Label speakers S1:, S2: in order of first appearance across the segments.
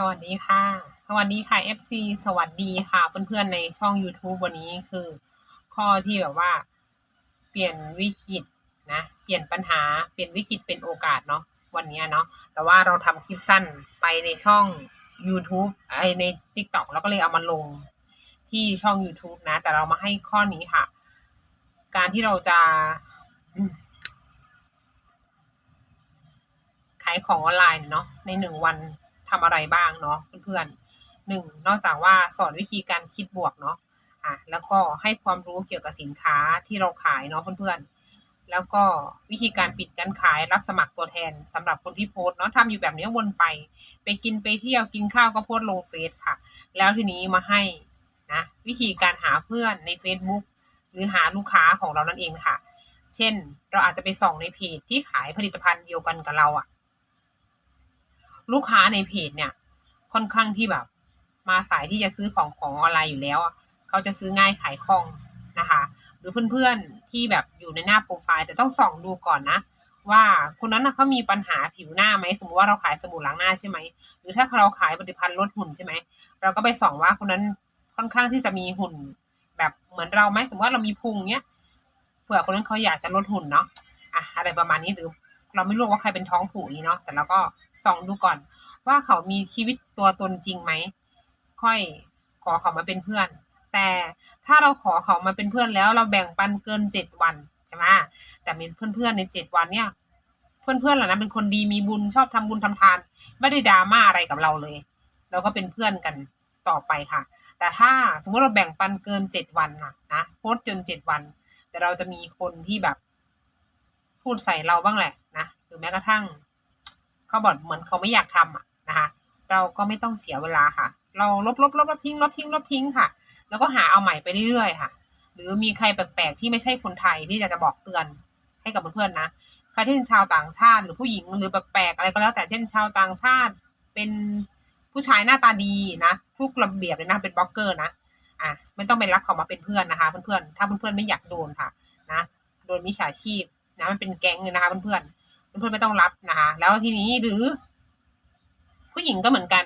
S1: สวัสดีค่ะ สวัสดีค่ะ FC สวัสดีค่ะ เพื่อนๆในช่อง YouTube วันนี้คือ ข้อที่แบบว่า เปลี่ยนวิกฤตนะ เปลี่ยนปัญหา เปลี่ยนวิกฤตเป็นโอกาสเนาะ วันนี้เนาะ แต่ว่าเราทำคลิปสั้นไปในช่อง YouTube ไอใน TikTok แล้วก็เลยเอามาลงที่ช่อง YouTube นะ แต่เรามาให้ข้อนี้ค่ะ การที่เราจะขายของออนไลน์เนาะในหนึ่งวัน ทำอะไรบ้างเนาะเพื่อนๆหนึ่งนอกจากว่าสอนวิธีการคิดบวกเนาะอะแล้วก็ให้ความรู้เกี่ยวกับสินค้าที่เราขายเนาะเพื่อนๆ แล้วก็วิธีการปิดการขายรับสมัครตัวแทนสำหรับคนที่โพสเนาะทำอยู่แบบนี้วนไป ไปกินไปเที่ยวกินข้าวก็โพสลงเฟซค่ะ แล้วทีนี้มาให้นะวิธีการหาเพื่อนใน Facebook หรือหาลูกค้าของเรานั่นเองค่ะ เช่น เราอาจจะไปส่องในเพจที่ขายผลิตภัณฑ์เดียวกันกับเราอะ ลูกค้าในเพจเนี่ย ค่อนข้างที่แบบ มาสายที่จะซื้อของของออนไลน์อยู่แล้วอะเขาจะซื้อง่ายขายคล่องนะคะ หรือเพื่อนๆที่แบบอยู่ในหน้าโปรไฟล์แต่ต้องส่องดูก่อนนะว่าคนนั้นนะเขามีปัญหาผิวหน้าไหมสมมติว่าเราขายสบู่ล้างหน้าใช่ไหมหรือถ้าเราขายผลิตภัณฑ์ลดหุ่นใช่ไหมเราก็ไปส่องว่าคนนั้นค่อนข้างที่จะมีหุ่น แบบเหมือนเราไหมสมมติว่าเรามีพุงเนี้ยเผื่อคนนั้นเขาอยากจะลดหุ่นเนาะอะอะไรประมาณนี้หรือ เราไม่รู้ว่าใครเป็นท้องผูกนี้เนาะแต่เราก็ ส่องดูก่อน ว่าเขามีชีวิตตัวตนจริงไหม ค่อยขอเขามาเป็นเพื่อน แต่ถ้าเราขอเขามาเป็นเพื่อนแล้วเราแบ่งปันเกินเจ็ดวันใช่ไหมแต่มีเพื่อนๆในเจ็ดวันเนี่ย เพื่อนๆเหล่านั้นเป็นคนดีมีบุญชอบทำบุญทำทาน ไม่ได้ดราม่าอะไรกับเราเลย เราก็เป็นเพื่อนกันต่อไปค่ะ แต่ถ้าสมมติเราแบ่งปันเกินเจ็ดวันนะนะโพสจนเจ็ดวัน แต่เราจะมีคนที่แบบ พูดใส่เราบ้างแหละนะหรือแม้กระทั่ง เขาบอกเหมือนเขาไม่อยากทำอะนะคะ เราก็ไม่ต้องเสียเวลาค่ะ เราลบลบลบลบทิ้งลบทิ้งลบทิ้งค่ะ แล้วก็หาเอาใหม่ไปเรื่อยๆค่ะ หรือมีใครแปลกๆที่ไม่ใช่คนไทยที่อยากจะบอกเตือนให้กับเพื่อนๆนะใครที่เป็นชาวต่างชาติหรือผู้หญิงหรือแปลกๆอะไรก็แล้วแต่เช่นชาวต่างชาติ เป็นผู้ชายหน้าตาดีนะทุกระเบียบเลยนะเป็นบล็อกเกอร์นะอะไม่ต้องไปรักเขามาเป็นเพื่อนนะคะ เพื่อนๆถ้าเพื่อนๆไม่อยากโดนค่ะ นะโดนมิจฉาชีพนะมันเป็นแก๊งเลยนะคะเพื่อนๆ เพื่อนไม่ต้องรับนะคะ แล้วทีนี้หรือ ผู้หญิงก็เหมือนกัน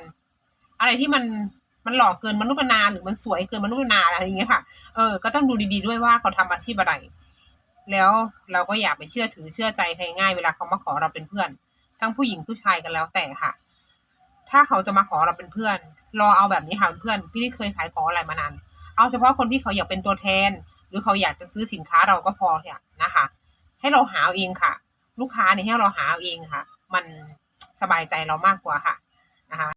S1: อะไรที่มันมันหล่อเกินมนุษย์นาหรือมันสวยเกินมนุษย์นาอะไรอย่างเงี้ยค่ะ เออ ก็ต้องดูดีๆด้วยว่าเขาทำอาชีพอะไร แล้วเราก็อย่าไปเชื่อถือเชื่อใจใครง่ายเวลาเขามาขอเราเป็นเพื่อน ทั้งผู้หญิงผู้ชายกันแล้วแต่ค่ะ ถ้าเขาจะมาขอเราเป็นเพื่อน รอเอาแบบนี้ค่ะเพื่อน พี่ที่เคยขายของอะไรมานาน เอาเฉพาะคนที่เขาอยากเป็นตัวแทน หรือเขาอยากจะซื้อสินค้าเราก็พอค่ะนะคะ ให้เราหาเอาเองค่ะ ลูกค้าในที่เราหาเองค่ะ มันสบายใจเรามากกว่าค่ะนะคะ